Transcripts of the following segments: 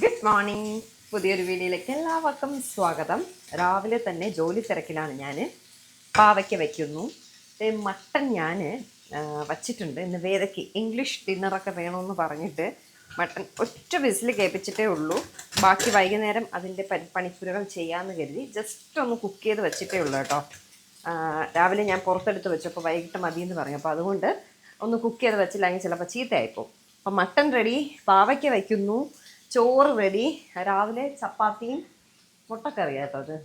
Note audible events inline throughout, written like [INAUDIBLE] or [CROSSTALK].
Good morning പുതിയൊരു വീഡിയോയിലേക്ക് എല്ലാവർക്കും സ്വാഗതം. രാവിലെ തന്നെ ജോലി തിരക്കിലാണ് ഞാൻ പാവയ്ക്ക വയ്ക്കുന്നു. മട്ടൻ ഞാൻ വച്ചിട്ടുണ്ട്. ഇന്ന് വേദയ്ക്ക് ഇംഗ്ലീഷ് ഡിന്നറൊക്കെ വേണമെന്ന് പറഞ്ഞിട്ട് മട്ടൺ ഒറ്റ വിസിൽ കേൾപ്പിച്ചിട്ടേ ഉള്ളൂ. ബാക്കി വൈകുന്നേരം അതിന്റെ പരി പണിപ്പുരകൾ ചെയ്യാമെന്ന് കരുതി ജസ്റ്റ് ഒന്ന് കുക്ക് ചെയ്ത് വെച്ചിട്ടേ ഉള്ളൂ കേട്ടോ. രാവിലെ ഞാൻ പുറത്തെടുത്ത് വെച്ചപ്പോൾ വൈകിട്ട് എന്ന് പറഞ്ഞു. അപ്പോൾ അതുകൊണ്ട് ഒന്ന് കുക്ക് ചെയ്ത് വെച്ചില്ലെങ്കിൽ ചിലപ്പോൾ ചീത്തയായിപ്പോൾ അപ്പോൾ മട്ടൺ റെഡി പാവയ്ക്ക വയ്ക്കുന്നു. ചോറ് റെഡി രാവിലെ ചപ്പാത്തിയും മുട്ടക്കറി കേട്ടോ അത്.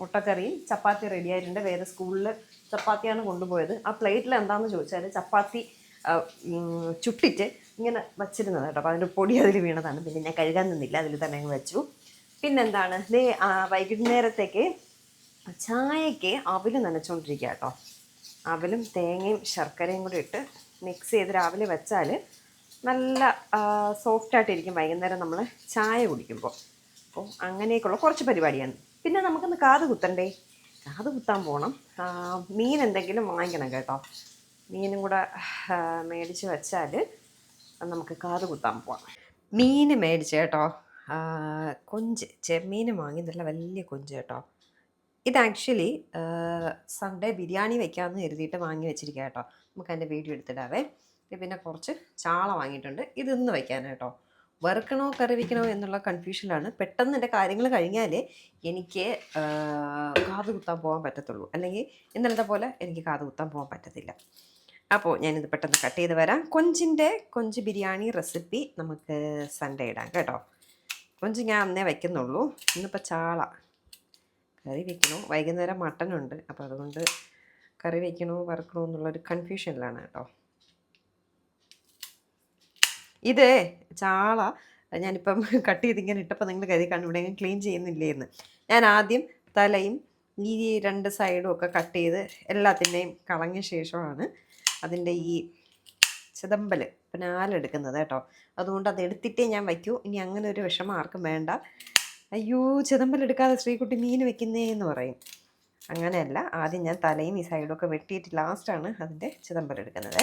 മുട്ടക്കറിയും ചപ്പാത്തി റെഡി ആയിട്ടുണ്ട്. വേറെ സ്കൂളിൽ ചപ്പാത്തിയാണ് കൊണ്ടുപോയത്. ആ പ്ലേറ്റിൽ എന്താണെന്ന് ചോദിച്ചാൽ ചപ്പാത്തി ചുട്ടിട്ട് ഇങ്ങനെ വച്ചിരുന്നത് കേട്ടോ. അപ്പോൾ അതിന്റെ പൊടി അതിൽ വീണതാണ്. പിന്നെ ഞാൻ കഴുകാൻ നിന്നില്ല. അതിൽ തന്നെ അങ്ങ് വെച്ചു. പിന്നെന്താണ്? ദേ വൈകുന്നേരത്തേക്ക് ചായക്ക് അവിൽ നനച്ചുകൊണ്ടിരിക്കുക കേട്ടോ. അവലും തേങ്ങയും ശർക്കരയും കൂടി ഇട്ട് മിക്സ് ചെയ്ത് രാവിലെ വെച്ചാൽ നല്ല സോഫ്റ്റ് ആയിട്ടിരിക്കും വൈകുന്നേരം നമ്മൾ ചായ കുടിക്കുമ്പോൾ അപ്പോൾ അങ്ങനെയൊക്കെയുള്ള കുറച്ച് പരിപാടിയാണ്. പിന്നെ നമുക്കൊന്ന് കാത് കുത്തണ്ടേ? കാത് കുത്താൻ പോകണം മീൻ എന്തെങ്കിലും വാങ്ങിക്കണം കേട്ടോ. മീനും കൂടെ മേടിച്ച് വെച്ചാൽ നമുക്ക് കാത് കുത്താൻ പോവാം. മീൻ മേടിച്ച് കേട്ടോ. കൊഞ്ച് ചെമ്മീൻ വാങ്ങി നല്ല വലിയ കൊഞ്ച് കേട്ടോ. ഇത് ആക്ച്വലി സൺഡേ ബിരിയാണി വെക്കാമെന്ന് കരുതിയിട്ട് വാങ്ങി വെച്ചിരിക്കുക കേട്ടോ. നമുക്ക് അതിന്റെ വീഡിയോ എടുത്തിടാവേ. പിന്നെ കുറച്ച് ചാള വാങ്ങിയിട്ടുണ്ട്. ഇത് ഇന്ന് വയ്ക്കാനായിട്ടോ വറുക്കണോ കറി വയ്ക്കണോ എന്നുള്ള കൺഫ്യൂഷനിലാണ് പെട്ടെന്ന് എന്റെ കാര്യങ്ങൾ കഴിഞ്ഞാൽ എനിക്ക് കാത് കുത്താൻ പോകാൻ പറ്റത്തുള്ളൂ. അല്ലെങ്കിൽ ഇന്നലത്തെ പോലെ എനിക്ക് കാത് കുത്താൻ പോകാൻ പറ്റത്തില്ല. അപ്പോൾ ഞാനിത് പെട്ടെന്ന് കട്ട് ചെയ്ത് വരാം. കൊഞ്ചിന്റെ കൊഞ്ച് ബിരിയാണി റെസിപ്പി നമുക്ക് സൺഡേ ഇടാം കേട്ടോ. കൊഞ്ച് ഞാൻ അന്നേ വയ്ക്കുന്നുള്ളൂ. ഇന്നിപ്പോൾ ചാള. കറി വയ്ക്കണോ വൈകുന്നേരം മട്ടനുണ്ട്. അപ്പോൾ അതുകൊണ്ട് കറി വയ്ക്കണോ വറുക്കണോ എന്നുള്ളൊരു കൺഫ്യൂഷനിലാണ് കേട്ടോ ഇത് ചാള ഞാനിപ്പം [LAUGHS] കട്ട് ചെയ്തിങ്ങനെ ഇട്ടപ്പോൾ നിങ്ങൾ കരുതി കണ്ടു ഇവിടെ ക്ലീൻ ചെയ്യുന്നില്ലേ എന്ന് ഞാൻ ആദ്യം തലയും ഈ രണ്ട് സൈഡും ഒക്കെ കട്ട് ചെയ്ത് എല്ലാത്തിന്റെയും കളഞ്ഞ ശേഷമാണ് അതിന്റെ ഈ ചിതമ്പൽ പിന്നാലെടുക്കുന്നത് കേട്ടോ. അതുകൊണ്ട് അത് എടുത്തിട്ടേ ഞാൻ വയ്ക്കൂ. ഇനി അങ്ങനെ ഒരു വിഷമം ആർക്കും വേണ്ട. അയ്യോ ചിദമ്പലെടുക്കാതെ ശ്രീകുട്ടി മീൻ വെക്കുന്നേ എന്ന് പറയും. അങ്ങനെയല്ല ആദ്യം ഞാൻ തലയും ഈ സൈഡും ഒക്കെ വെട്ടിയിട്ട് ലാസ്റ്റാണ് അതിന്റെ ചിദമ്പലെടുക്കുന്നത്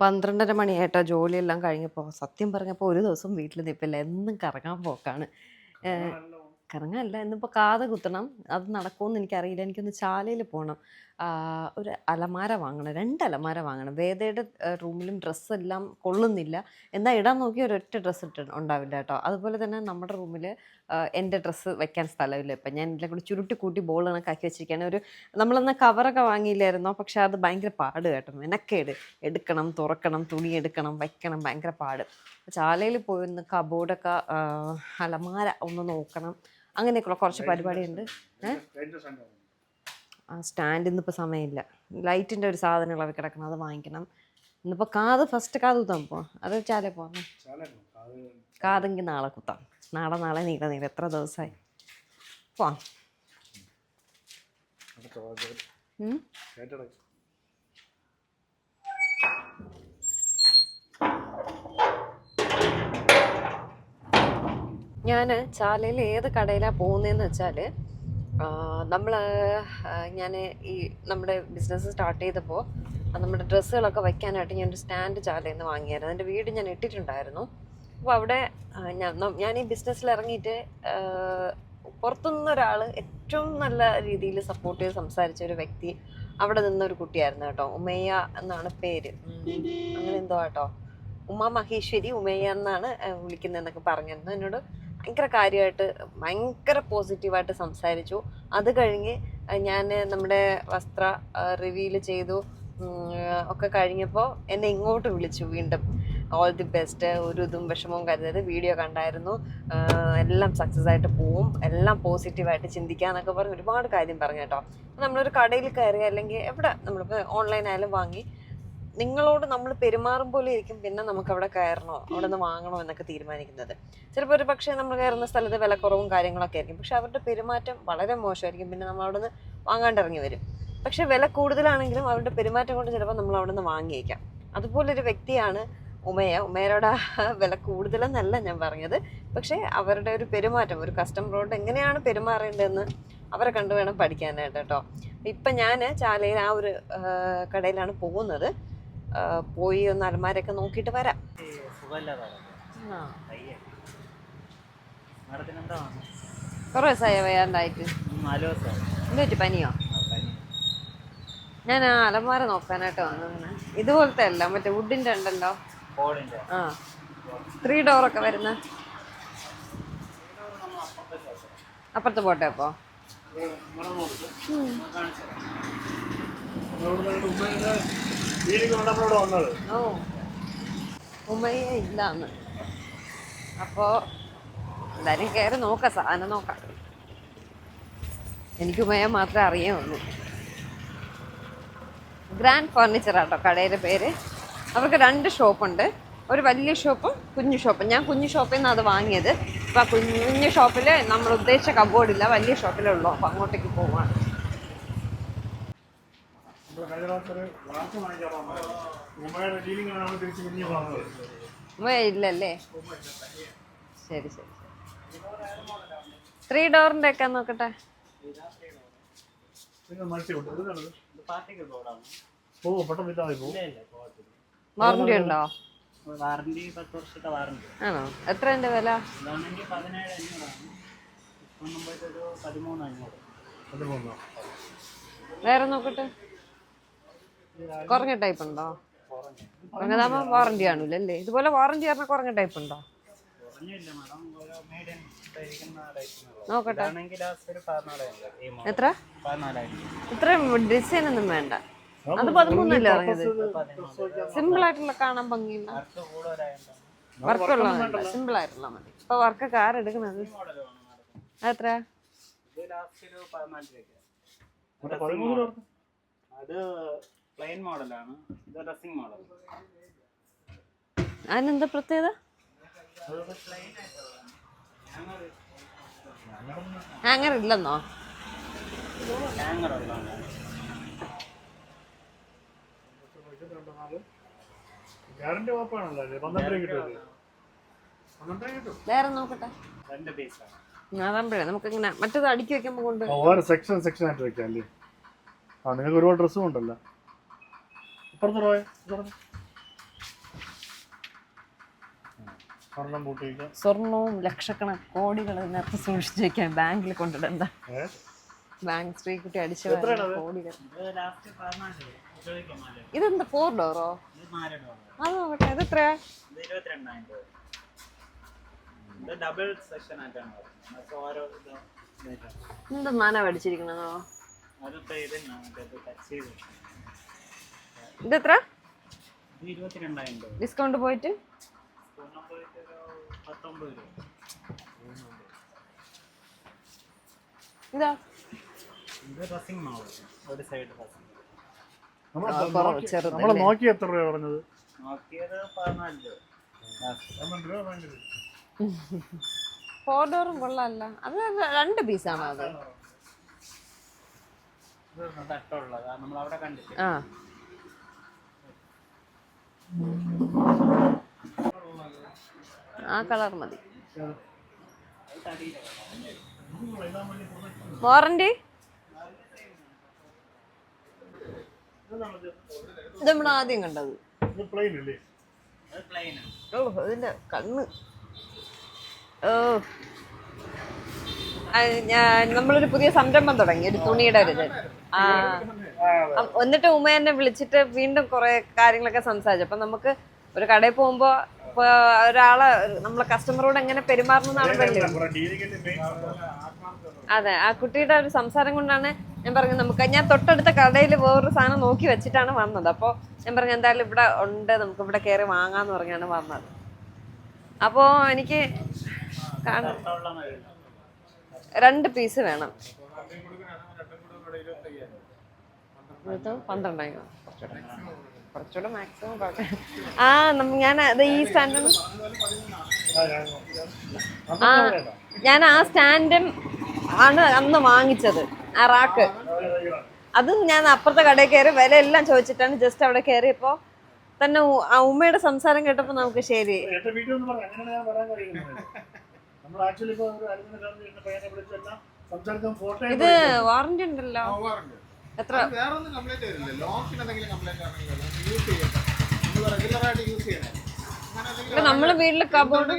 പന്ത്രണ്ടര മണിയായിട്ടോ ജോലിയെല്ലാം കഴിഞ്ഞപ്പോൾ സത്യം പറഞ്ഞപ്പോൾ ഒരു ദിവസം വീട്ടിൽ നിൽപ്പില്ല എന്നും കറങ്ങാൻ പോക്കാണ്. കറങ്ങാനല്ല. ഇന്നിപ്പോൾ കാത് കുത്തണം. അത് നടക്കുമെന്ന് എനിക്കറിയില്ല. എനിക്കൊന്ന് ചാലയിൽ പോകണം ഒരു അലമാര വാങ്ങണം. രണ്ട് അലമാര വാങ്ങണം. വേദയുടെ റൂമിലും ഡ്രസ്സെല്ലാം കൊള്ളുന്നില്ല. എന്നാൽ ഇടാൻ നോക്കി ഒരൊറ്റ ഡ്രസ്സ് ഇട്ട് ഉണ്ടാവില്ല കേട്ടോ. അതുപോലെ തന്നെ നമ്മുടെ റൂമിൽ എന്റെ ഡ്രസ്സ് വെക്കാൻ സ്ഥലമില്ല. ഇപ്പം ഞാൻ എല്ലാം കൂടി ചുരുട്ടി കൂട്ടി ബോൾ കണക്കാക്കി വെച്ചിരിക്കുകയാണ്. ഒരു നമ്മളന്ന് കവറൊക്കെ വാങ്ങിയില്ലായിരുന്നോ? പക്ഷെ അത് ഭയങ്കര പാട് കേട്ടോ മെനക്കേട് എടുക്കണം തുറക്കണം തുണി എടുക്കണം വയ്ക്കണം ഭയങ്കര പാട്. ചാലയിൽ പോയി ഒന്ന് കബോർഡൊക്കെ അലമാര ഒന്ന് നോക്കണം. അങ്ങനെയൊക്കെയുള്ള കുറച്ച് പരിപാടിയുണ്ട്. ആ സ്റ്റാൻഡ് ഇന്നിപ്പോൾ സമയമില്ല. ലൈറ്റിന്റെ ഒരു സാധനം ഇളവി കിടക്കണം അത് വാങ്ങിക്കണം. ഇന്നിപ്പോൾ കാത് ഫസ്റ്റ് കാത് കുത്താൻ പോവാം. അത് ചാലേ പോവാം. കാതെങ്കിൽ നാളെ കുത്താം. നാളെ നാളെ നീട നീട എത്ര ദിവസമായി പോവാം? ഞാൻ ചാലയിൽ ഏത് കടയിലാണ് പോകുന്നതെന്ന് വെച്ചാൽ നമ്മൾ ഞാൻ ഈ നമ്മുടെ ബിസിനസ് സ്റ്റാർട്ട് ചെയ്തപ്പോൾ നമ്മുടെ ഡ്രസ്സുകളൊക്കെ വയ്ക്കാനായിട്ട് ഞാൻ ഒരു സ്റ്റാൻഡ് ചാലയിൽ നിന്ന് വാങ്ങിയായിരുന്നു. എന്റെ വീട് ഞാൻ ഇട്ടിട്ടുണ്ടായിരുന്നു. അപ്പോൾ അവിടെ ഞാൻ ഈ ബിസിനസ്സിൽ ഇറങ്ങിയിട്ട് പുറത്തുനിന്ന് ഒരാൾ ഏറ്റവും നല്ല രീതിയിൽ സപ്പോർട്ട് ചെയ്ത് സംസാരിച്ച ഒരു വ്യക്തി അവിടെ നിന്ന ഒരു കുട്ടിയായിരുന്നു കേട്ടോ. ഉമയ്യ എന്നാണ് പേര്. അങ്ങനെ എന്തോ കേട്ടോ ഉമ മഹേശ്വരി ഉമയ്യ എന്നാണ് വിളിക്കുന്നതെന്നൊക്കെ പറഞ്ഞിരുന്നു. എന്നോട് ഭയങ്കര കാര്യമായിട്ട് ഭയങ്കര പോസിറ്റീവായിട്ട് സംസാരിച്ചു. അത് കഴിഞ്ഞ് ഞാൻ നമ്മുടെ വസ്ത്ര റിവീൽ ചെയ്തു. ഒക്കെ കഴിഞ്ഞപ്പോൾ എന്നെ ഇങ്ങോട്ട് വിളിച്ചു വീണ്ടും. ഓൾ ദി ബെസ്റ്റ് ഒരു ഇതും വിഷമവും കരുതരുത്. വീഡിയോ കണ്ടായിരുന്നു. എല്ലാം സക്സസ് ആയിട്ട് പോവും. എല്ലാം പോസിറ്റീവായിട്ട് ചിന്തിക്കുക എന്നൊക്കെ പറഞ്ഞ് ഒരുപാട് കാര്യം പറഞ്ഞു കേട്ടോ. നമ്മളൊരു കടയിൽ കയറി അല്ലെങ്കിൽ എവിടെ നമ്മളിപ്പോൾ ഓൺലൈൻ ആയാലും വാങ്ങി നിങ്ങളോട് നമ്മൾ പെരുമാറും പോലെ ഇരിക്കും. പിന്നെ നമുക്ക് അവിടെ കയറണോ? അവിടെ നിന്ന് വാങ്ങണോ എന്നൊക്കെ തീരുമാനിക്കുന്നത്. ചിലപ്പോൾ ഒരു പക്ഷേ നമ്മൾ കയറുന്ന സ്ഥലത്ത് വിലക്കുറവും കാര്യങ്ങളൊക്കെ ആയിരിക്കും. പക്ഷെ അവരുടെ പെരുമാറ്റം വളരെ മോശമായിരിക്കും. പിന്നെ നമ്മൾ അവിടെ നിന്ന് വാങ്ങാണ്ടിറങ്ങി വരും. പക്ഷെ വില കൂടുതലാണെങ്കിലും അവരുടെ പെരുമാറ്റം കൊണ്ട് ചിലപ്പോൾ നമ്മൾ അവിടെ നിന്ന് വാങ്ങിയേക്കാം. അതുപോലൊരു വ്യക്തിയാണ് ഉമയ ഉമയരോട് [LAUGHS] വില കൂടുതലെന്നല്ല ഞാൻ പറഞ്ഞത്. പക്ഷേ അവരുടെ ഒരു പെരുമാറ്റം ഒരു കസ്റ്റമറോട് എങ്ങനെയാണ് പെരുമാറേണ്ടതെന്ന് അവരെ കണ്ടു വേണം പഠിക്കാനായിട്ട് കേട്ടോ. ഇപ്പം ഞാൻ ചാലയിൽ ആ ഒരു കടയിലാണ് പോകുന്നത്. പോയി ഒന്ന് അലമാരൊക്കെ നോക്കിയിട്ട് വരാം. കുറേ ദിവസമായ വയ്യാണ്ടായിട്ട് പനിയോ? ഞാൻ ആ അലമാര നോക്കാനായിട്ട് വന്നു ഇതുപോലത്തെ അല്ല മറ്റേ വുഡിന്റെ ഉണ്ടല്ലോ. ആ. ത്രീ ഡോറൊക്കെ വരുന്ന? അപ്പുറത്ത് പോട്ടെ അപ്പോ. ഓ. ഉമ്മയെ ഇല്ലാന്ന്. അപ്പോ എന്തായാലും കയറി നോക്ക സാധനം നോക്കാം. എനിക്ക് ഉമ്മയെ മാത്രമേ അറിയുള്ളൂ. ഗ്രാൻഡ് ഫർണിച്ചർ ആട്ടോ കടയുടെ പേര്. അവർക്ക് രണ്ട് ഷോപ്പുണ്ട്. ഒരു വലിയ ഷോപ്പും കുഞ്ഞു ഷോപ്പും. ഞാൻ കുഞ്ഞു ഷോപ്പിൽ നിന്ന് അത് വാങ്ങിയത്. അപ്പോൾ ആ കുഞ്ഞു കുഞ്ഞു ഷോപ്പിൽ നമ്മൾ ഉദ്ദേശിച്ച കബോർഡില്ല വലിയ ഷോപ്പിലേ ഉള്ളൂ. അപ്പോൾ അങ്ങോട്ടേക്ക് പോവാണ്. ഇല്ലല്ലേ? ശരി ശരി ത്രീ ഡോറിന്റെ ഒക്കെ നോക്കട്ടെ. ഓ പെട്ടെന്ന് ഇതായി പോകും വാറണ്ടി ഉണ്ടോ? വാറണ്ടി പത്ത് വർഷത്തെ വാറണ്ടി ആണോ? എത്ര ഉണ്ട് വില? വേറെ നോക്കട്ടെ. കുറഞ്ഞ ടൈപ്പ് ഉണ്ടോ? കുറഞ്ഞതാകുമ്പോൾ വാറണ്ടി ആണല്ലേ അല്ലേ ഇതുപോലെ വാറണ്ടി പറഞ്ഞാൽ കുറഞ്ഞ ടൈപ്പ് ഉണ്ടോ? നോക്കട്ടെ. എത്ര? ഇത്രയും ഡിസൈൻ ഒന്നും വേണ്ട. അത് പതിമൂന്നല്ലേ ഇറങ്ങിയത്? സിമ്പിൾ ആയിട്ടുള്ള കാണാൻ ഭംഗിയില്ല. വർക്ക് കൂടുതലായതുകൊണ്ട് വർക്കുള്ള സിമ്പിൾ ആയിട്ടുള്ള മതി. ഇപ്പൊ മറ്റേ പതിമൂന്ന് പേർക്ക് അത് പ്ലെയിൻ മോഡലാണ് ഇത് ഡ്രസ്സിംഗ് മോഡൽ അതിനെന്താ പ്രത്യേകത? ഹാങ്ങർ ഇല്ലെന്നോ? ഹാങ്ങർ ഗ്യാരണ്ടി വാപ്പാണല്ലോ കിട്ടുമല്ലേ കിട്ടും വേറെ നോക്കട്ടെ. രണ്ട് പീസാണ് അതാകുമ്പോഴേ നമുക്ക് ഇങ്ങനെ മറ്റേത് അടുക്കി വെക്കുമ്പോൾ കൊണ്ട് ഓരോ സെക്ഷൻ സെക്ഷൻ ആയിട്ട് വെക്കാം അല്ലേ? ആ നിങ്ങൾക്ക് ഒരുപാട് ഡ്രസ്സും ഉണ്ടല്ലോ. അപ്പുറത്ത് സ്വർണം സ്വർണവും ലക്ഷക്കണക്ക് കോടികൾ ഇതിനകത്ത് സൂക്ഷിച്ചു വെക്കാൻ ബാങ്കിൽ കൊണ്ടിടണ്ട. ബാങ്ക് സ്ത്രീ കുട്ടി അടിച്ചു? കോടികൾ. ഇതെന്താ ഫോർ ഡോറോ ഇത് അത് നോക്കട്ടെ ഇത് എത്രയാ? ഡബിൾ സെക്ഷൻ ആയിട്ടാണ്. എന്താ മാന പഠിച്ചിരിക്കണതോ അതിപ്പോ ഇതിനാണ് മറ്റേത് ഇത് എത്ര ഇത് ഇരുപത്തിരണ്ടായിരം രൂപ. ഡിസ്കൗണ്ട് പോയിട്ട്? ഇതാ. ഇത് ഡ്രസ്സിംഗ് മാവ്. ഒരു സൈഡ് ഡ്രസ്സിംഗ് നമ്മൾ നോക്കി എത്ര രൂപ. പറഞ്ഞത് ഫോർ ഡോറും കൊള്ളാല്ല. അത് രണ്ട് പീസാണോ അത്? ഇത് തട്ടുള്ളത്. നമ്മൾ അവിടെ കണ്ടിട്ട് ആ. ആ കളർ മതി. വാറണ്ടി ഇത് നമ്മൾ ആദ്യം കണ്ടത്. ഓ അതിന്റെ കണ്ണ്. ഓ. നമ്മളൊരു പുതിയ സംരംഭം തുടങ്ങി ഒരു തുണിയുടെ ഒരു ആ. എന്നിട്ട് എന്നെ വിളിച്ചിട്ട് വീണ്ടും കുറെ കാര്യങ്ങളൊക്കെ സംസാരിച്ചു. അപ്പൊ നമുക്ക് ഒരു കടയിൽ പോകുമ്പോ ഒരാളെ നമ്മളെ കസ്റ്റമറോട് എങ്ങനെ പെരുമാറണം എന്നാണ് മെയിൻ അതെ ആ കുട്ടിയുടെ ഒരു സംസാരം കൊണ്ടാണ് ഞാൻ പറഞ്ഞത്. നമുക്ക് ഞാൻ തൊട്ടടുത്ത കടയിൽ വേറൊരു സാധനം നോക്കി വെച്ചിട്ടാണ് വന്നത്. അപ്പോൾ ഞാൻ പറഞ്ഞു എന്തായാലും ഇവിടെ ഉണ്ട്. നമുക്ക് ഇവിടെ കയറി വാങ്ങാന്ന് പറഞ്ഞാണ് വന്നത്. അപ്പോൾ എനിക്ക് രണ്ട് പീസ് വേണം. പന്ത്രണ്ടായിരം. ആ ഞാൻ ഈ സ്റ്റാൻഡും ആ ഞാൻ ആ സ്റ്റാൻഡും ആണ് അന്ന് വാങ്ങിച്ചത് ആ റാക്ക്. അത് ഞാൻ അപ്പുറത്തെ കടയിൽ കയറി വില എല്ലാം ചോദിച്ചിട്ടാണ് ജസ്റ്റ് അവിടെ കയറിയപ്പോ തന്നെ ആ ഉമ്മയുടെ സംസാരം കേട്ടപ്പോ നമുക്ക് ശരി എന്റെ വീട്ടിൽ ഒന്ന് പറഞ്ഞു അങ്ങനെയാണ് ഞാൻ പറയാൻ കഴിയുന്നത്. നമ്മൾ ആക്ച്വലി ഇപ്പൊ ഒരു അരുവിന് എന്ന പയ്യനെ വിളിച്ചെല്ലാം സംസാരിക്കാൻ ഫോട്ടോ ഇത് വാറന്റി ഉണ്ടല്ലോ. എത്ര? നമ്മൾ വീട്ടിൽ കബോർഡ്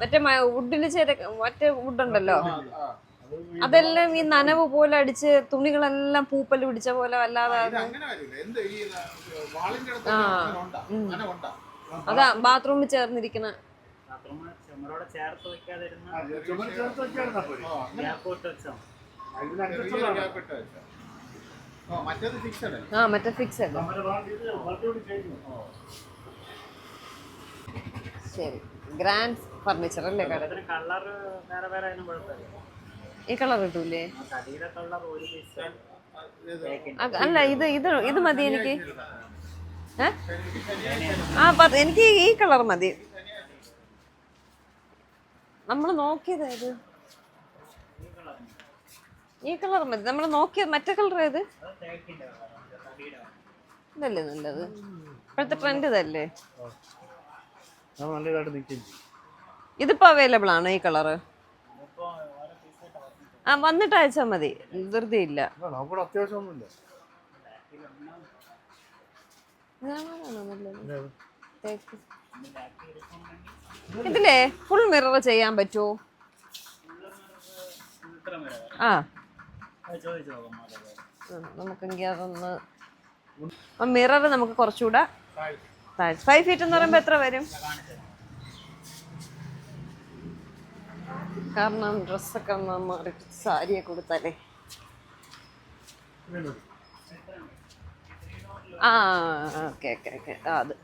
മറ്റേ വുഡിൽ ചെയ്ത മറ്റേ വുഡുണ്ടല്ലോ അതെല്ലാം ഈ നനവ് പോലെ അടിച്ച് തുണികളെല്ലാം പൂപ്പൽ പിടിച്ച പോലെ ആ. അങ്ങനെ അതാ ബാത്റൂമിൽ ചേർന്നിരിക്കുന്ന ബാത്റൂം ചുമരോടെ ചേർത്ത് വെക്കാതിരുന്ന ആ, മറ്റേ ഫിക്സ്. ശരി. ഗ്രാൻഡ് ഫർണിച്ചർ അല്ലേ കട? കളർ വേറെ വേറെ അതിനും കുഴപ്പമില്ല. ഈ കളർ കിട്ടൂലേ അല്ല ഇത് ഇത് ഇത് മതി എനിക്ക്. ആ എനിക്ക് ഈ കളർ മതി. നമ്മൾ നോക്കിയത് ഏത് ഈ കളർ മതി. നമ്മൾ നോക്കിയത് മറ്റേ കളർ ഏത്? ഇതല്ലേ നല്ലത്. ഇപ്പോഴത്തെ ട്രെൻഡ് ഇതല്ലേ? ഇതിപ്പോ അവൈലബിൾ ആണ് ഈ കളറ്? ആ വന്നിട്ട് അയച്ചാൽ മതി. ധൃതി ഇല്ല. ഇതില്ലേ. ഇതിലേ ഫുൾ മിറർ ചെയ്യാൻ പറ്റുമോ ആ. നമുക്കെങ്കിൽ അതൊന്ന് മിറർ നമുക്ക് കുറച്ചുകൂടെ ഫൈവ് ഫീറ്റ് എന്ന് പറയുമ്പോൾ എത്ര വരും കാണിച്ചു തരാം. കാരണം ഡ്രസ്സൊക്കെ ഒന്ന് മാറി സാരിയെ കൊടുത്താലേ. ആ ഓക്കെ ഓക്കെ ഓക്കെ. ആ അത്.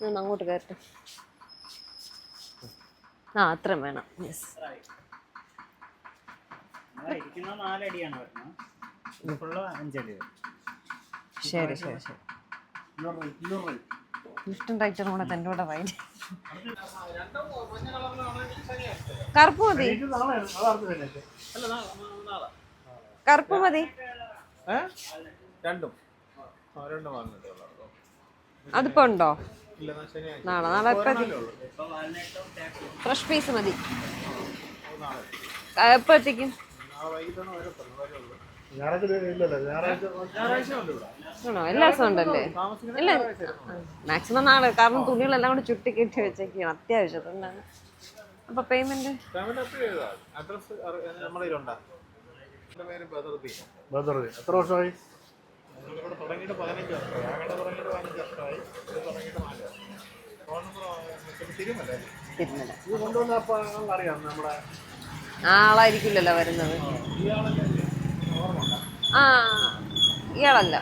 ഞാൻ അങ്ങോട്ട് കയറട്ടെ. ആ അത്രയും വേണം. യെസ് ശരി ശരി ശരി. ലിഫ്റ്റും ടൈറ്ററും കൂടെ തന്റെ കൂടെ വൈകിട്ട് കറുപ്പ് മതി. കറുപ്പ് മതി. അതിപ്പോ ഉണ്ടോ? നാളെ നാളെ ഫ്രഷ് പീസ് മതി. അത് ആണോ? എല്ലാ ദിവസവും ഉണ്ടല്ലേ? ഇല്ല. മാക്സിമം നാളെ. കാരണം തുണികളെല്ലാം കൂടെ ചുട്ടി കെട്ടി വെച്ചേക്കാണ്. അതുകൊണ്ടാണ്. അപ്പൊ പേയ്മെന്റ് എത്ര വർഷമായി? ആളായിരിക്കില്ലല്ലോ വരുന്നത്? ആ ഇയാളല്ല.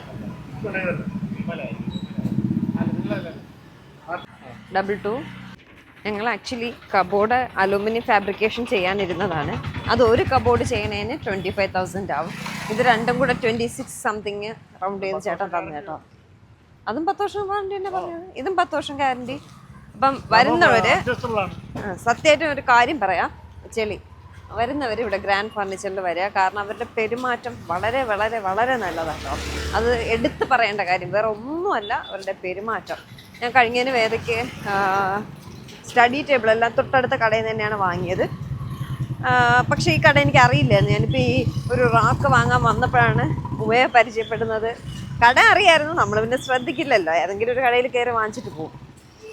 ഡബിൾ ടു ഞങ്ങൾ ആക്ച്വലി കബോർഡ് അലൂമിനിയം ഫാബ്രിക്കേഷൻ ചെയ്യാനിരുന്നതാണ്. അത് ഒരു കബോർഡ് ചെയ്യണേന് ട്വന്റി ഫൈവ് തൗസൻഡ് ആവും. ഇത് രണ്ടും കൂടെ ട്വന്റി സിക്സ് സംതിങ് റൗണ്ട് ചെയ്ത് ചേട്ടൻ തന്നെ കേട്ടോ അതും പത്ത് വർഷം വാറണ്ടി തന്നെ പറഞ്ഞത്. ഇതും പത്ത് വർഷം ഗ്യാരണ്ടി അപ്പം വരുന്നവര് സത്യമായിട്ടും ഒരു കാര്യം പറയാം. ചെളി വരുന്നവർ ഇവിടെ ഗ്രാൻഡ് ഫർണിച്ചറിൽ വരിക. കാരണം അവരുടെ പെരുമാറ്റം വളരെ വളരെ വളരെ നല്ലതാണ്. അത് എടുത്തു പറയേണ്ട കാര്യം. വേറെ ഒന്നുമല്ല അവരുടെ പെരുമാറ്റം. ഞാൻ കഴിഞ്ഞതിന് വേദയ്ക്ക് സ്റ്റഡി ടേബിൾ എല്ലാം തൊട്ടടുത്ത കടയിൽ നിന്ന് തന്നെയാണ് വാങ്ങിയത്. പക്ഷേ ഈ കട എനിക്ക് അറിയില്ലായിരുന്നു ഞാനിപ്പോൾ ഈ ഒരു റാക്ക് വാങ്ങാൻ വന്നപ്പോഴാണ് ഉമയെ പരിചയപ്പെടുന്നത്. കട അറിയായിരുന്നു. നമ്മൾ പിന്നെ ശ്രദ്ധിക്കില്ലല്ലോ. ഏതെങ്കിലും ഒരു കടയിൽ കയറി വാങ്ങിച്ചിട്ട് പോകും.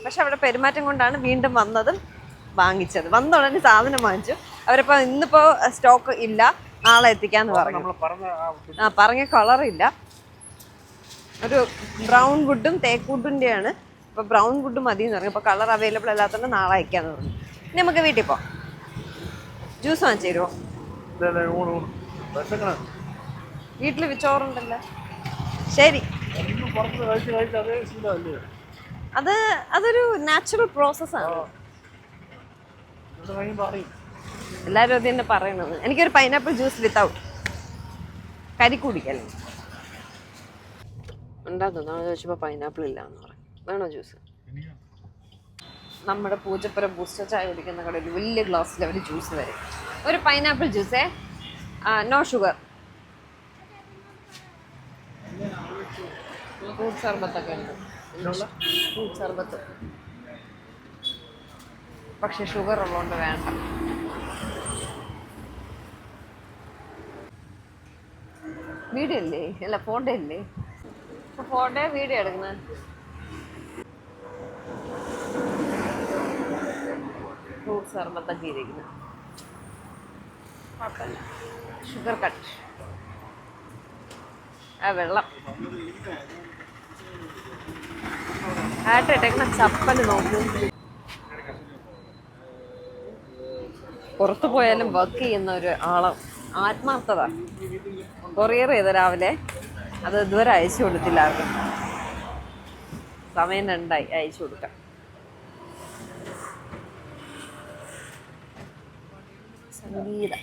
പക്ഷെ അവിടെ പെരുമാറ്റം കൊണ്ടാണ് വീണ്ടും വന്നതും വാങ്ങിച്ചത്. വന്ന ഉടനെ സാധനം വാങ്ങിച്ചു. അവരിപ്പോൾ ഇന്നിപ്പോ സ്റ്റോക്ക് ഇല്ല. നാളെ എത്തിക്കാന്ന് പറഞ്ഞു. നമ്മൾ പറഞ്ഞ ആ ഇല്ല പറഞ്ഞ കളറില്ല ഒരു ബ്രൗൺ വുഡും തേക്ക് വുഡിന്റെയാണ് അപ്പോൾ ബ്രൗൺ വുഡ് മതി എന്ന് പറഞ്ഞു. അപ്പോൾ കളർ അവൈലബിൾ അല്ലാത്തതുകൊണ്ട് നാളെ അയക്കാന്ന് പറഞ്ഞു. ഇനി നമുക്ക് വീട്ടിൽ പോവാം. ജ്യൂസ് വാങ്ങിച്ചു തരുമോ വീട്ടിൽ ചോറുണ്ടല്ലോ. ശരി. അതേ അത് അതൊരു നാച്ചുറൽ പ്രോസസ്സാണ് എല്ലാവരും അത് തന്നെ പറയണത് എനിക്കൊരു പൈനാപ്പിൾ ജ്യൂസ് വിത്തൗട്ട് കരി കുടിക്കല്ലേ ഉണ്ടാകും നാളെ ചോദിച്ചപ്പോൾ പൈനാപ്പിൾ ഇല്ല എന്ന് പറഞ്ഞു. വേണോ ജ്യൂസ് നമ്മുടെ പൂജപ്പുരം ബൂസ്റ്റർ ചായ കുടിക്കുന്ന കടയിൽ വലിയ ഗ്ലാസ്സിൽ അവർ ജ്യൂസ് തരും ഒരു പൈനാപ്പിൾ ജ്യൂസേ നോ ഷുഗർ ഫ്രൂട്ട് സർബത്തൊക്കെ ഉണ്ട്. ഫ്രൂട്ട് സർബത്ത്. പക്ഷെ ഷുഗർ ഉള്ളതുകൊണ്ട് വേണ്ട. വീഡിയോ അല്ലേ അല്ല ഫോട്ടോ അല്ലേ ഫോട്ടോ വീഡിയോ എടുക്കുന്നത് ഫ്രൂട്ട്സ് സർബത്തൊക്കെ ഇരിക്കുന്നു കുഴപ്പമില്ല. ഷുഗർ കട്ട് ആ വെള്ളം. ആയിട്ടിട്ടേക്കുന്ന ചപ്പൽ നോക്കും. പുറത്തു പോയാലും വർക്ക് ചെയ്യുന്ന ഒരു ആളം. ആത്മാർത്ഥത. കൊറിയർ ചെയ്ത രാവിലെ. അത് ഇതുവരെ അയച്ചു കൊടുത്തില്ല ആർക്കും. സമയം രണ്ടായി അയച്ചു കൊടുക്കാം സംഗീത.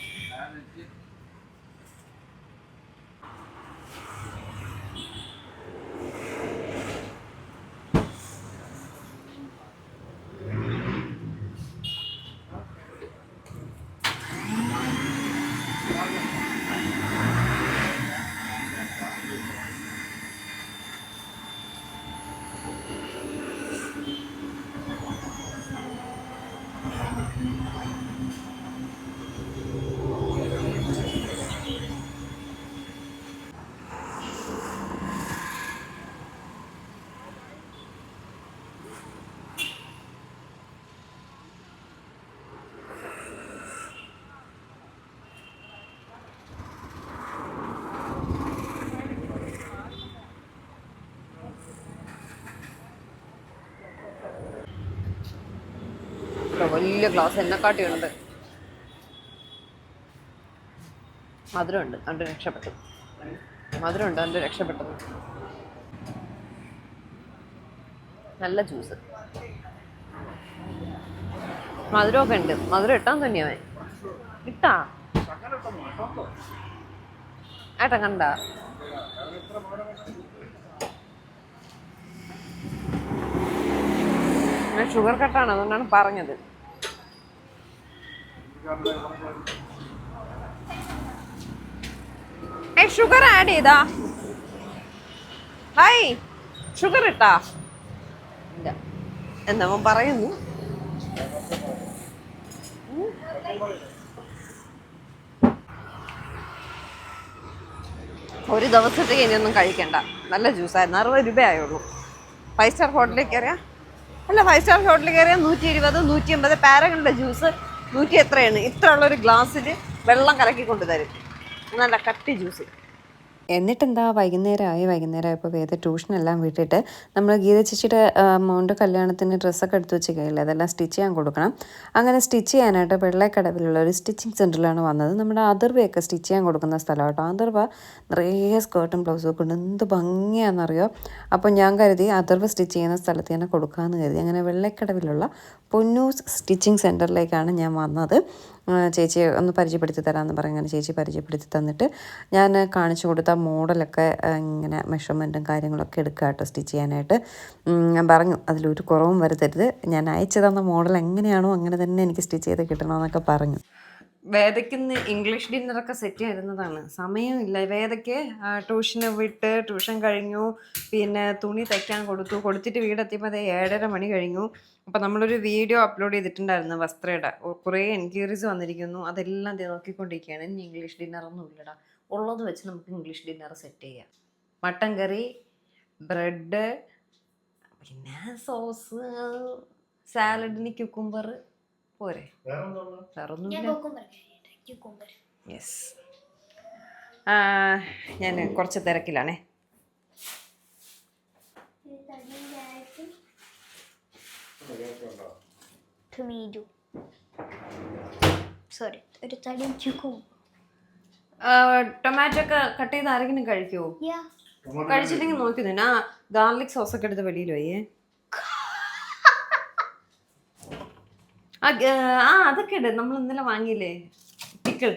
വലിയ ഗ്ലാസ് എന്നെക്കാട്ടിയുണ്ട് മധുരമുണ്ട് അണ്ട് രക്ഷപ്പെട്ടു. മധുരമുണ്ട് അണ്ട് രക്ഷപ്പെട്ടത് നല്ല ജ്യൂസ്. മധുരമൊക്കെ ഉണ്ട്. മധുരം ഇട്ടാൻ തന്നെയാ ഇട്ടാ? ഏട്ടാ കണ്ട? ഷുഗർ കട്ടാണ് അതുകൊണ്ടാണ് പറഞ്ഞത്. ഷുഗർ ആഡ് ചെയ്താ ഹായ് ഷുഗർ ഇട്ടാ. എന്നവൻ പറയുന്നു. ഒരു ദിവസത്തേക്ക് ഇനിയൊന്നും കഴിക്കണ്ട. നല്ല ജ്യൂസായിരുന്നു അറുപത് രൂപയായുള്ളൂ. ഫൈവ് സ്റ്റാർ ഹോട്ടലിൽ കയറിയാ? അല്ല ഫൈവ് സ്റ്റാർ ഹോട്ടലിൽ കയറിയാൽ നൂറ്റി ഇരുപത് നൂറ്റി അമ്പത് പാരകളുടെ ജ്യൂസ് നൂറ്റി എത്രയാണ് ഇത്ര ഉള്ളൊരു ഗ്ലാസ്സിൽ വെള്ളം കലക്കി കൊണ്ട് തരും. നല്ല കട്ടി ജ്യൂസ്. എന്നിട്ടെന്താ? വൈകുന്നേരമായി വൈകുന്നേരമായപ്പോൾ വേദ ട്യൂഷനെല്ലാം വിട്ടിട്ട് നമ്മൾ ഗീത ചേച്ചിയുടെ മോന്റെ കല്യാണത്തിന് ഡ്രസ്സൊക്കെ എടുത്ത് കഴിയില്ല അതെല്ലാം സ്റ്റിച്ച് ചെയ്യാൻ കൊടുക്കണം. അങ്ങനെ സ്റ്റിച്ച് ചെയ്യാനായിട്ട് വെള്ളക്കടവിലുള്ള ഒരു സ്റ്റിച്ചിങ് സെന്ററിലാണ് വന്നത്. നമ്മുടെ അതിർവയൊക്കെ സ്റ്റിച്ച് ചെയ്യാൻ കൊടുക്കുന്ന സ്ഥലം കേട്ടോ അതിർവ നിറയെ സ്കേർട്ടും ബ്ലൗസും കൊണ്ട് എന്ത് ഭംഗിയാണെന്നറിയോ? അപ്പോൾ ഞാൻ കരുതി അതിർവ സ്റ്റിച്ച് ചെയ്യുന്ന സ്ഥലത്ത് തന്നെ കൊടുക്കാമെന്ന് കരുതി. അങ്ങനെ വെള്ളക്കടവിലുള്ള പൊന്നൂസ് സ്റ്റിച്ചിങ് സെന്ററിലേക്കാണ് ഞാൻ വന്നത്. ചേച്ചി ചേച്ചിയെ ഒന്ന് പരിചയപ്പെടുത്തി തരാമെന്ന് അങ്ങനെ ചേച്ചി പരിചയപ്പെടുത്തി തന്നിട്ട് ഞാൻ കാണിച്ചു കൊടുത്ത മോഡലൊക്കെ ഇങ്ങനെ മെഷർമെന്റും കാര്യങ്ങളൊക്കെ എടുക്കുക കേട്ടോ സ്റ്റിച്ച് ചെയ്യാനായിട്ട്. ഞാൻ പറഞ്ഞു അതിലൊരു കുറവും വരുത്തരുത്. ഞാൻ അയച്ചു തന്ന മോഡൽ എങ്ങനെയാണോ അങ്ങനെ തന്നെ എനിക്ക് സ്റ്റിച്ച് ചെയ്ത് കിട്ടണമെന്നൊക്കെ പറഞ്ഞു. വേദയ്ക്ക് ഇംഗ്ലീഷ് ഡിന്നറൊക്കെ സെറ്റ് ചെയ്തിരുന്നതാണ്. സമയമില്ല വേദയ്ക്ക് ട്യൂഷന് വിട്ട് ട്യൂഷൻ കഴിഞ്ഞു. പിന്നെ തുണി തയ്ക്കാൻ കൊടുത്തു. കൊടുത്തിട്ട് വീടെത്തിയപ്പോൾ അതേ ഏഴര മണി കഴിഞ്ഞു. അപ്പോൾ നമ്മളൊരു വീഡിയോ അപ്ലോഡ് ചെയ്തിട്ടുണ്ടായിരുന്നു വസ്ത്രയുടെ. കുറേ എൻക്വയറീസ് വന്നിരിക്കുന്നു. അതെല്ലാം നോക്കിക്കൊണ്ടിരിക്കുകയാണ്. ഇനി ഇംഗ്ലീഷ് ഡിന്നറൊന്നും ഇല്ലടാ. ഉള്ളത് വെച്ച് നമുക്ക് ഇംഗ്ലീഷ് ഡിന്നർ സെറ്റ് ചെയ്യാം. മട്ടൻ കറി ബ്രെഡ് പിന്നെ സോസ് സാലഡിന് ക്യുക്കുംബർ പോരെ. യെസ് ഞാൻ കുറച്ച് തിരക്കിലാണേ. ടൊമാറ്റോ സോറി ഒരു തടിയും ടൊമാറ്റോ ഒക്കെ കട്ട് ചെയ്ത് ആരെങ്കിലും കഴിക്കുമോ കഴിച്ചില്ലെങ്കിൽ നോക്കി തന്നെ ആ ഗാർലിക് സോസ് ഒക്കെ എടുത്ത് വെളിയിൽ പോയേ ആ അതൊക്കെ ഉണ്ട്. നമ്മൾ ഇന്നലെ വാങ്ങിയില്ലേ? പിക്കിൾ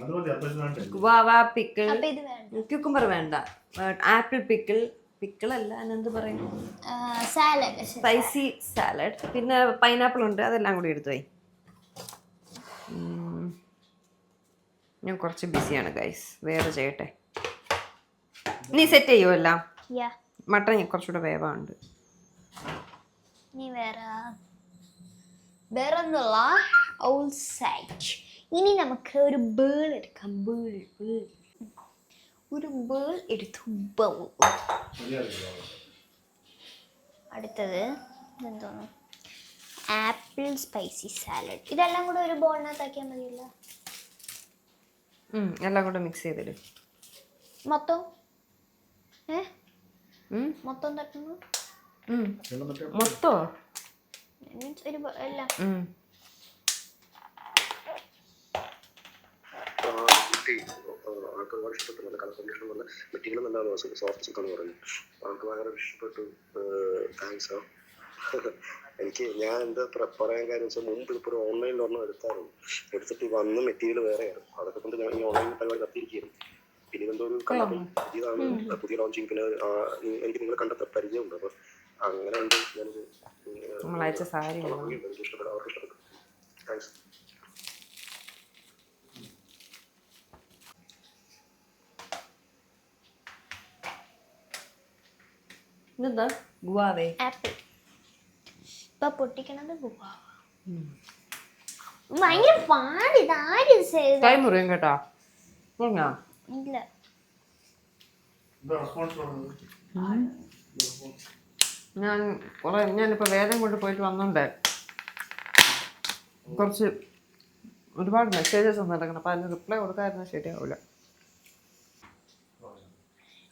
അത് മതി. അത്യാവശ്യം വേണ്ടേ? വാവാ പിക്കിൾ അപ്പൊ ഇത് വേണ്ട. ക്യൂക്കുംബർ വേണ്ട. ആപ്പിൾ പിക്കിൾ പിക്കിൾ അല്ല എന്ത് പറയും? സാലഡ് സ്പൈസി സാലഡ് പിന്നെ പൈനാപ്പിൾ ഉണ്ട്. അതെല്ലാം കൂടി എടുത്തു പോയി ഞാൻ കുറച്ച് ബിസിയാണ് ഗൈസ് വേറെ ചെയ്യട്ടെ. നീ സെറ്റ് ചെയ്യുമല്ല യാ മട്ടൺ കുറച്ചുകൂടെ വേവാണ്ട് നീ വേറെ വേറെ ഒന്നുമില്ല ഔൾ സൈറ്റ് ഇനി നമുക്ക് ഒരു ബേൾ എടുക്കാം. ബേൾ ബേൾ ഒരു ബേൾ എടുത്തു. ബൗ അടുത്തത് എന്തോന്നു ആപ്പിൾ സ്പൈസി സാലഡ് ഇതെല്ലാം കൂടെ ഒരു ബോളിനകത്താക്കിയാൽ മതിയല്ലോ. എല്ലാം കൂടെ മിക്സ് ചെയ്തിട്. മൊത്തം? ഏ? മൊത്തം തട്ടുന്നു? മൊത്തോ? മീൻസ് ഒരു എല്ലാം അവൾക്ക് ഒരുപാട് ഇഷ്ടപ്പെട്ടു. നല്ല കളർ കോമ്പിനേഷൻ വന്ന മെറ്റീരിയൽ നല്ലതാണ് സോഫ്റ്റ് സിൽക്കാന്ന് പറഞ്ഞു അവൾക്ക് ഭയങ്കര ഇഷ്ടപ്പെട്ടു. താങ്ക്സ് ആ. എനിക്ക് ഞാൻ എന്താ പറയാൻ കാര്യം വെച്ചാൽ മുമ്പ് ഇപ്പോൾ ഒരു ഓൺലൈനിൽ ഒരെണ്ണം എടുത്തായിരുന്നു. എടുത്തിട്ട് വന്ന് മെറ്റീരിയൽ വേറെയാണ് അതൊക്കെ കൊണ്ട് ഞാൻ ഈ ഓൺലൈൻ പരിപാടി കത്തിയിരിക്കുന്നു പിന്നെ എന്തോ ഒരു കണ്ടപ്പോൾ പുതിയതാണ്. പുതിയ ലോഞ്ചിങ് പിന്നെ എനിക്ക് നിങ്ങളെ കണ്ടെത്ത പരിചയമുണ്ട്. അപ്പോൾ അങ്ങനെ ഉണ്ട്? ഞാനൊരു നമ്മളയച്ച സാരി അവർക്ക് ഇഷ്ടപ്പെട്ടു താങ്ക്സ് ഇതെന്താ? ഗുവാവേ. ആപ്പിൾ. ഇപ്പൊ പൊട്ടിക്കണത് ഗുവാവ. ഭയങ്കര പാടി ഇതാര് ചെയ്ത കൈ മുറിയും കേട്ടോ. മുറിഞ്ഞാ? ഇല്ല. എന്താ റെസ്പോൺസ് പറഞ്ഞത് ഞാൻ കുറെ ഞാനിപ്പോൾ വേദം കൊണ്ട് പോയിട്ട് വന്നോണ്ട് കുറച്ച് ഒരുപാട് മെസ്സേജസ് ഒന്നും നടക്കണം അപ്പം അതിന് റിപ്ലൈ കൊടുക്കാതിരുന്ന ശരിയാവില്ല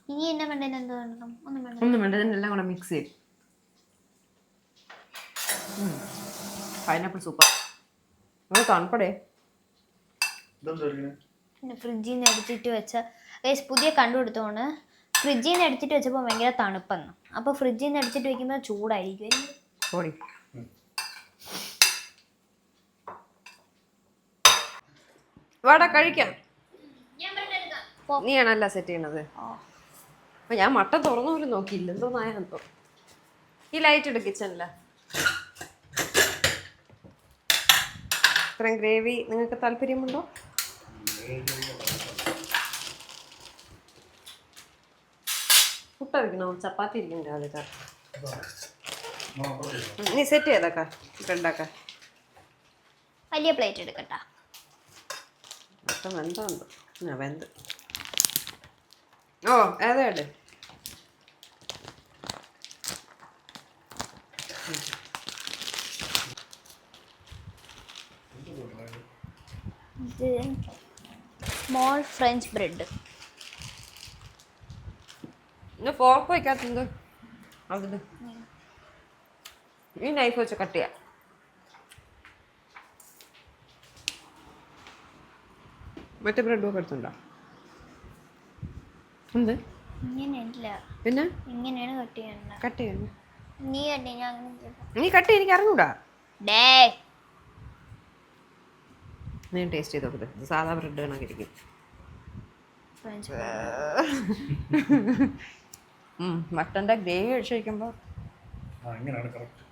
ഇനി എന്നെ വേണ്ടത് എന്തോ വേണം? ഒന്നും വേണ്ട. ഒന്നും വേണ്ട. ഇതിനെല്ലാം കൂടെ മിക്സ് ചെയ്യും. പൈനാപ്പിൾ സൂപ്പർ നിങ്ങൾ തണുപ്പടേ. പിന്നെ ഫ്രിഡ്ജിൽ നിന്ന് എടുത്തിട്ട് വെച്ച പുതിയ കണ്ടുപിടുത്തോണ് ഫ്രിഡ്ജിൽ നിന്ന് എടുത്തിട്ട് വെച്ചപ്പോൾ ഭയങ്കര തണുപ്പെന്ന്. അപ്പോൾ ഫ്രിഡ്ജിൽ നിന്ന് അടിച്ചിട്ട് വെക്കുമ്പോൾ ചൂടായിരിക്കും. ഓടി വാടാ കഴിക്കാം. നീയാണല്ല സെറ്റ് ചെയ്യണത്. അപ്പൊ ഞാൻ മട്ട തുറന്നു പോലും നോക്കിയില്ല. എന്തോ നായോ ഈ ലൈറ്റ് ഇട് കിച്ചണിൽ ഇത്രയും ഗ്രേവി നിങ്ങൾക്ക് താല്പര്യമുണ്ടോ? പുട്ട വെക്കണോ ചപ്പാത്തി ഇരിക്കണ്ട രാവിലെ നീ സെറ്റ് ചെയ്തേക്കാ ബ്രെഡാക്ക വലിയ പ്ലേറ്റ് എടുക്കട്ടാ. മൊത്തം വെന്തുണ്ട് ആ വെന്ത്. ഓ ഏതാണ്ട് ഇത് സ്മോൾ ഫ്രഞ്ച് ബ്രെഡ് ഇന്ന് ഫോർക്ക് വയ്ക്കാത്തത്. അതിന് ഈ നൈഫ് വെച്ച് കട്ട് ചെയ്യാം. മറ്റേ ബ്രെഡ് ഒക്കെ എടുത്തുണ്ടോ? എന്ത്? പിന്നെ? ഇങ്ങനെയാണ് കട്ട് ചെയ്യേണ്ടത് കട്ട് ചെയ്യുന്നു നീ കട്ടി ഞാൻ നീ കട്ട് എനിക്ക് അറിഞ്ഞൂടാ. ഡേ. നീ ടേസ്റ്റ് ചെയ്ത് നോക്കട്ടെ ഇത്. സാധാ ബ്രെഡ് കണക്കിരിക്കും [LAUGHS] മട്ടന്റെ ഗ്രേവി ഒഴിച്ച് കറക്റ്റ്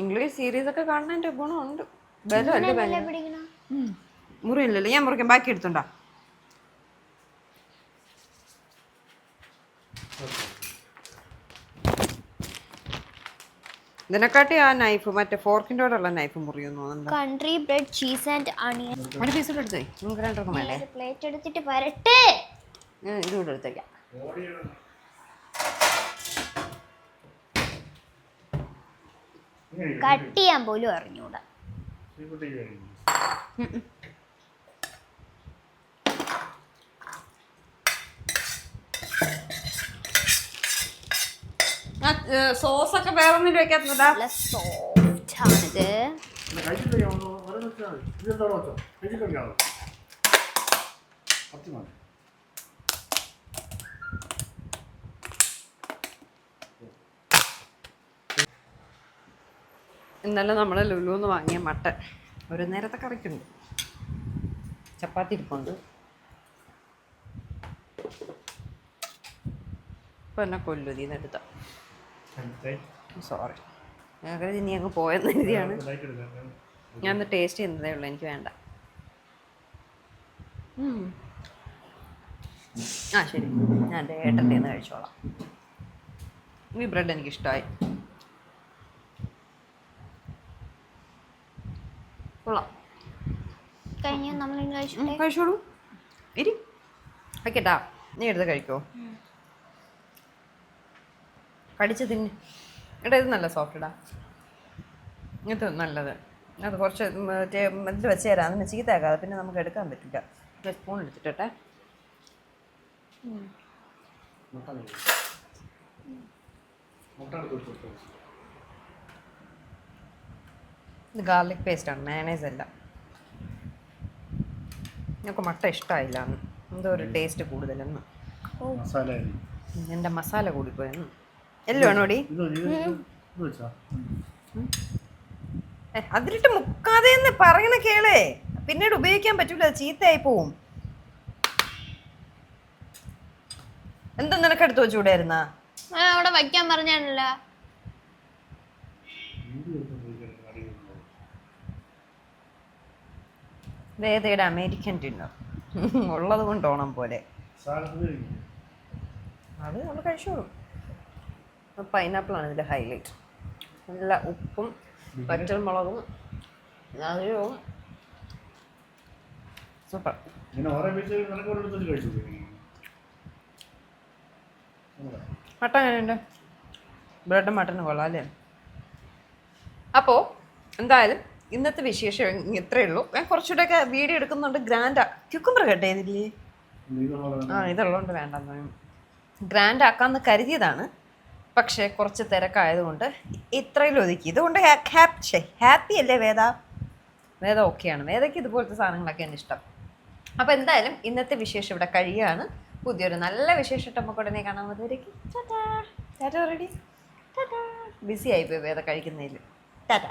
ഇംഗ്ലീഷ് സീരീസ് ഒക്കെ കാണുന്നതിന്റെ ഗുണമുണ്ട്. മുറിയില്ലല്ലോ ഞാൻ മുറിക്കാൻ ബാക്കി എടുത്തുണ്ടോ. ഇതിനെക്കാട്ടി ആ നൈഫ് മറ്റേ ഫോർക്കിന്റെ കൂടെ ഉള്ള knife മുറിയുന്നു country bread cheese and onion ഒരു പീസ് എടുത്തേ നമുക്ക് രണ്ടൊക്കെ വേണ്ടേ? പ്ലേറ്റ് എടുത്തിട്ട് വരട്ടെ. ഞാൻ ഇതുകൂടെ എടുത്തേക്കാം. കട്ട് ചെയ്യാൻ പോലും അറിഞ്ഞൂടാ. സോസൊക്കെ വേറെ ഒന്നും വെക്കാത്തതാ നല്ല സോഫ്റ്റ് ആണിത് കഴിച്ചിട്ട് വരെ വെച്ചാൽ മതി ഇതെന്താ വെച്ചോ കഴിച്ചിട്ട് കഴിക്കാമോ പത്തി മതി ഇന്നലെ നമ്മൾ ലുലുന്ന് വാങ്ങിയ മട്ടൻ. ഒരു നേരത്തെ കറിക്കുണ്ട്. ചപ്പാത്തി ഇരിപ്പുണ്ട്. ഇപ്പം എന്നെ കൊല്ലു എടുത്ത. സോറി ഞാൻ കരുതി നീ അങ്ങ് പോയെന്ന് കരുതിയാണ്. ഞാൻ ഒന്ന് ടേസ്റ്റ് ചെയ്യുന്നതേ ഉള്ളൂ എനിക്ക് വേണ്ട. ആ ശരി. ഞാൻ എന്റെ ഏട്ടന്റെ നിന്ന് കഴിച്ചോളാം. ഈ ബ്രെഡ് എനിക്ക് കൊള്ളാം. കഴിഞ്ഞ് നമ്മൾ കഴിച്ചോളൂ. ഇരി. വയ്ക്കട്ടാ നീ എടുത്ത് കഴിക്കോ. കടിച്ച് തിന്ന്. എടാ ഇത് നല്ല സോഫ്റ്റഡാ ഇത് നല്ലത്. അത് കുറച്ച് മറ്റേ ഇതിൽ വെച്ച് തരാം. അതിന് ചീത്തയാക്കാതെ പിന്നെ നമുക്ക് എടുക്കാൻ പറ്റില്ല. സ്പൂൺ എടുത്തിട്ടെ. മുട്ട എടുത്ത് കൊടുത്തു. ഇത് ഗാർലിക് പേസ്റ്റാണ് മയണൈസ് അല്ല. ഞങ്ങൾക്ക് മുട്ട ഇഷ്ടമായില്ല എന്തോ ഒരു ടേസ്റ്റ് കൂടുതലെന്ന്. എന്റെ മസാല കൂടിപ്പോയെന്ന്. എല്ലോ ആണോടി അതിലിട്ട് മുക്കാതെ എന്ന് പറയണ കേളേ. പിന്നീട് ഉപയോഗിക്കാൻ പറ്റൂല അത് ചീത്തയായി പോവും. എന്താ നിനക്ക് എടുത്തു വെച്ചുകൂടായിരുന്നാ അവിടെ വയ്ക്കാൻ പറഞ്ഞാണല്ല ഇത് എടുത്ത് ഉപയോഗിക്കാൻ അറിയുന്നത്. വേദയുടെ അമേരിക്കൻ ഡിന്നർ. ഉള്ളത് കൊണ്ട് ഓണം പോലെ. അത് നമ്മൾ കഴിച്ചോളും. പൈനാപ്പിളാണ് ഇതിന്റെ ഹൈലൈറ്റ്. നല്ല ഉപ്പും പച്ചമുളകും മധുരവും സൂപ്പർ. മട്ടൻ എങ്ങനെയുണ്ട്? ബ്രെഡും മട്ടനും കൊള്ളാം അല്ലേ? അപ്പോൾ എന്തായാലും ഇന്നത്തെ വിശേഷം ഇത്രേ ഉള്ളൂ. ഞാൻ കുറച്ചുകൂടെയൊക്കെ വീഡിയോ എടുക്കുന്നുണ്ട്. ഗ്രാൻഡ് ക്യുക്കുംബർ കേട്ടേ ഇതില്ലേ ആ ഇതുള്ളതുകൊണ്ട് വേണ്ട ഗ്രാൻഡ് ആക്കാമെന്ന് കരുതിയതാണ്. പക്ഷേ കുറച്ച് തിരക്കായതുകൊണ്ട് ഇത്രയിലും ഒതുക്കി. ഇതുകൊണ്ട് ഹാപ്പി അല്ലേ വേദ? വേദ ഓക്കെയാണ്. വേദയ്ക്ക് ഇതുപോലത്തെ സാധനങ്ങളൊക്കെ ആണ് ഇഷ്ടം. അപ്പോൾ എന്തായാലും ഇന്നത്തെ വിശേഷം ഇവിടെ കഴിയുകയാണ്. പുതിയൊരു നല്ല വിശേഷം നമുക്ക് ഉടനെ കാണാൻ ടാറ്റാ. ടാറ്റ റെഡി ടാറ്റാ. ബിസി ആയിപ്പോയി വേദ കഴിക്കുന്നതിൽ ടാറ്റ.